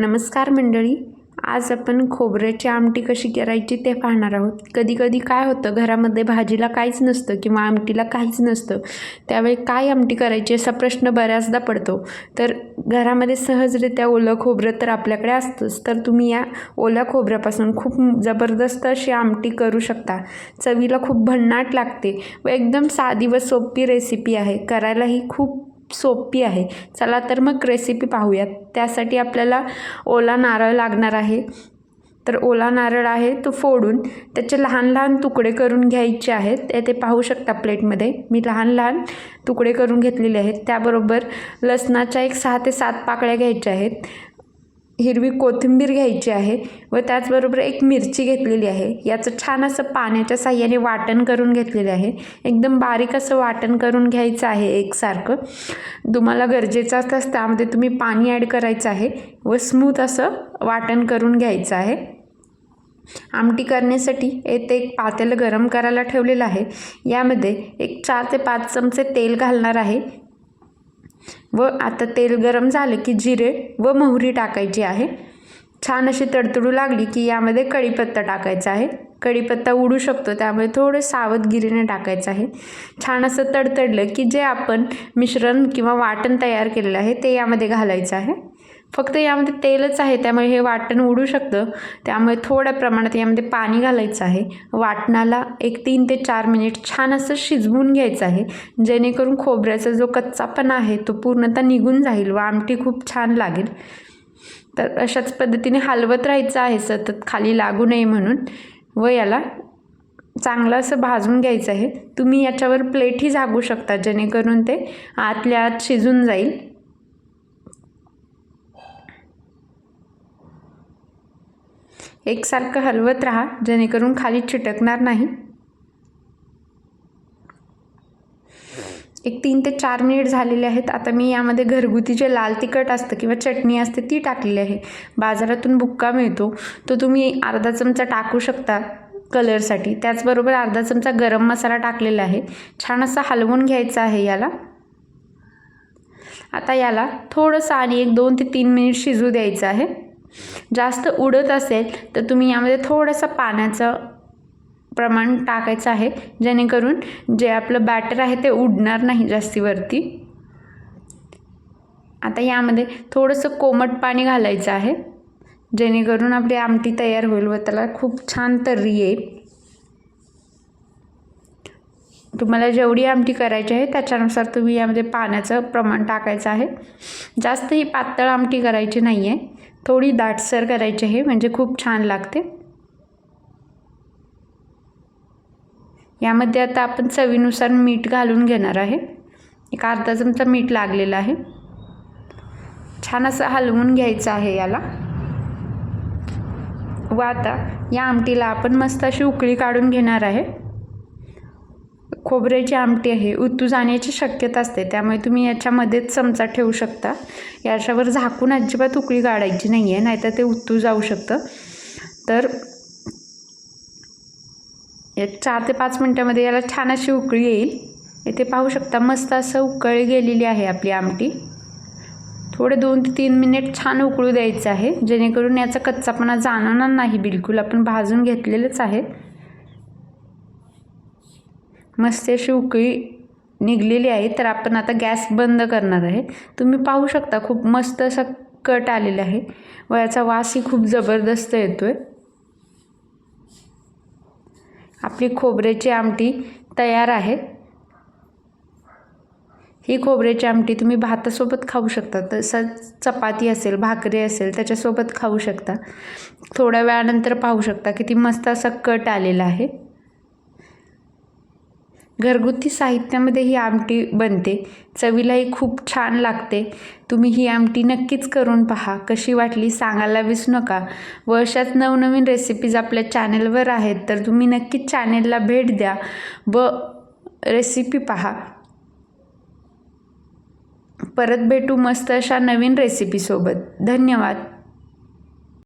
नमस्कार मंडळी आज आपण खोबऱ्याची आमटी कशी करायची ते पाहणार आहोत. कधी कधी काय होतं घरामध्ये भाजीला काहीच नसतं किंवा आमटीला काहीच नसतं त्यावेळी काय आमटी करायची असा प्रश्न बऱ्याचदा पडतो. तर घरामध्ये सहजरित्या ओलं खोबरं तर आपल्याकडे असतंच तर तुम्ही या ओल्या खोबऱ्यापासून खूप जबरदस्त अशी आमटी करू शकता. चवीला खूप भन्नाट लागते व एकदम साधी व सोपी रेसिपी आहे. करायलाही खूप सोपी आहे. चला तर मग रेसिपी पाहूयात. त्यासाठी आपल्याला ओला नारळ लागणार आहे. तर ओला नारळ आहे तो फोडून त्याचे लहान लहान तुकडे करून घ्यायचे आहेत. ते पाहू शकता प्लेटमध्ये मी लहान लहान तुकडे करून घेतलेले आहेत. त्याबरोबर लसणाच्या एक सहा ते सात पाकळ्या घ्यायच्या आहेत. हिरवी कोथिंबीर घ्यायची आहे व त्याचबरोबर एक मिरची घेतलेली आहे. याचं छान असं पाण्याच्या साह्याने वाटण करून घेतलेलं आहे. एकदम बारीक असं वाटण करून घ्यायचं आहे एकसारखं. तुम्हाला गरजेचं असल्यास त्यामध्ये तुम्ही पाणी ॲड करायचं आहे व स्मूथ असं वाटण करून घ्यायचं आहे. आमटी करण्यासाठी येथे एक पातेलं गरम करायला ठेवलेलं आहे. यामध्ये एक चार ते पाच चमचे तेल घालणार आहे. व आता तेल गरम झालं की जिरे व मोहरी टाकायची आहे. छान अशी तडतडू लागली की यामध्ये कढीपत्ता टाकायचा आहे. कढीपत्ता उडू शकतो त्यामुळे थोडं सावधगिरीने टाकायचं आहे. छान असं तडतडलं की जे आपण मिश्रण किंवा वाटण तयार केलेलं आहे ते यामध्ये घालायचं आहे. फक्त यामध्ये तेलच आहे त्यामुळे हे वाटण उडू शकतं. त्यामुळे थोड्या प्रमाणात यामध्ये पाणी घालायचं आहे. वाटणाला एक तीन ते चार मिनिट छान असं शिजवून घ्यायचं आहे. जेणेकरून खोबऱ्याचा जो कच्चापणा आहे तो पूर्णतः निघून जाईल व आमटी खूप छान लागेल. तर अशाच पद्धतीने हलवत राहायचं आहे सतत खाली लागू नये म्हणून व याला चांगलं असं भाजून घ्यायचं आहे. तुम्ही याच्यावर प्लेटही झागू शकता जेणेकरून ते आतल्या आत शिजून जाईल. एकसारखं हलवत राहा जेणेकरून खाली चिटकणार नाही. एक तीन ते चार मिनिट झालेले आहेत. आता मी यामध्ये घरगुती जे लाल तिखट असतं किंवा चटणी असते ती टाकलेली आहे. बाजारातून बुक्का मिळतो. तो तुम्ही अर्धा चमचा टाकू शकता कलरसाठी. त्याचबरोबर अर्धा चमचा गरम मसाला टाकलेला आहे. छान असा हलवून घ्यायचा आहे याला. आता याला थोडंसं आणि एक दोन ते तीन मिनिट शिजू द्यायचं आहे. जास्त उडत असेल तर तुम्ही यामध्ये थोडंसं पाण्याचं प्रमाण टाकायचं आहे. जेणेकरून जे आपलं बॅटर आहे ते उडणार नाही जास्तीवरती. आता यामध्ये थोडंसं कोमट पाणी घालायचं आहे. जेणेकरून आपली आमटी तयार होईल व त्याला खूप छान तर्री येईल. तुम्हाला जेवढी आमटी करायची आहे त्याच्यानुसार तुम्ही यामध्ये पाण्याचं प्रमाण टाकायचं आहे. जास्त ही पातळ आमटी करायची नाही आहे थोडी दाटसर करायची आहे म्हणजे खूप छान लागते. यामध्ये आता आपण चवीनुसार मीठ घालून घेणार आहे. एक अर्धा चमचा मीठ लागलेलं आहे. छान असं हलवून घ्यायचं आहे याला. व आता या आमटीला आपण मस्त अशी उकळी काढून घेणार आहे. खोबऱ्याची आमटी आहे उतू जाण्याची शक्यता असते. त्यामुळे तुम्ही याच्यामध्येच चमचा ठेवू शकता. याच्यावर झाकून अजिबात उकळी काढायची नाही आहे नाहीतर ते उतू जाऊ शकतं. तर या चार ते पाच मिनटामध्ये याला छान अशी उकळी येईल. इथे पाहू शकता मस्त असं उकळी गेलेली आहे आपली आमटी. थोडे दोन ते तीन मिनिट छान उकळू द्यायचं आहे. जेणेकरून याचा कच्चापणा जाणवणार नाही बिलकुल. आपण भाजून घेतलेलंच आहे. मस्त उकळी निघलेली आहे तर आपण आता गॅस बंद करणार आहे. तुम्ही पाहू शकता खूप मस्त असा कट आलेला आहे. व याचा वासही खूप जबरदस्त येतो आहे आपली खोबऱ्याची आमटी तयार आहे. ही खोबऱ्याची आमटी तुम्ही भातासोबत खाऊ शकता. तसंच चपाती असेल भाकरी असेल त्याच्यासोबत खाऊ शकता. थोड्या वेळानंतर पाहू शकता किती मस्त असा कट आलेला आहे. घरगुती साहित्यामध्ये ही आमटी बनते. चवीलाही खूप छान लागते. तुम्ही ही आमटी नक्कीच करून पहा. कशी वाटली सांगायला विसरू नका. व अशाच नवनवीन रेसिपीज आपल्या चॅनेलवर आहेत तर तुम्ही नक्कीच चॅनेलला भेट द्या व रेसिपी पहा. परत भेटू मस्त अशा नवीन रेसिपीसोबत धन्यवाद.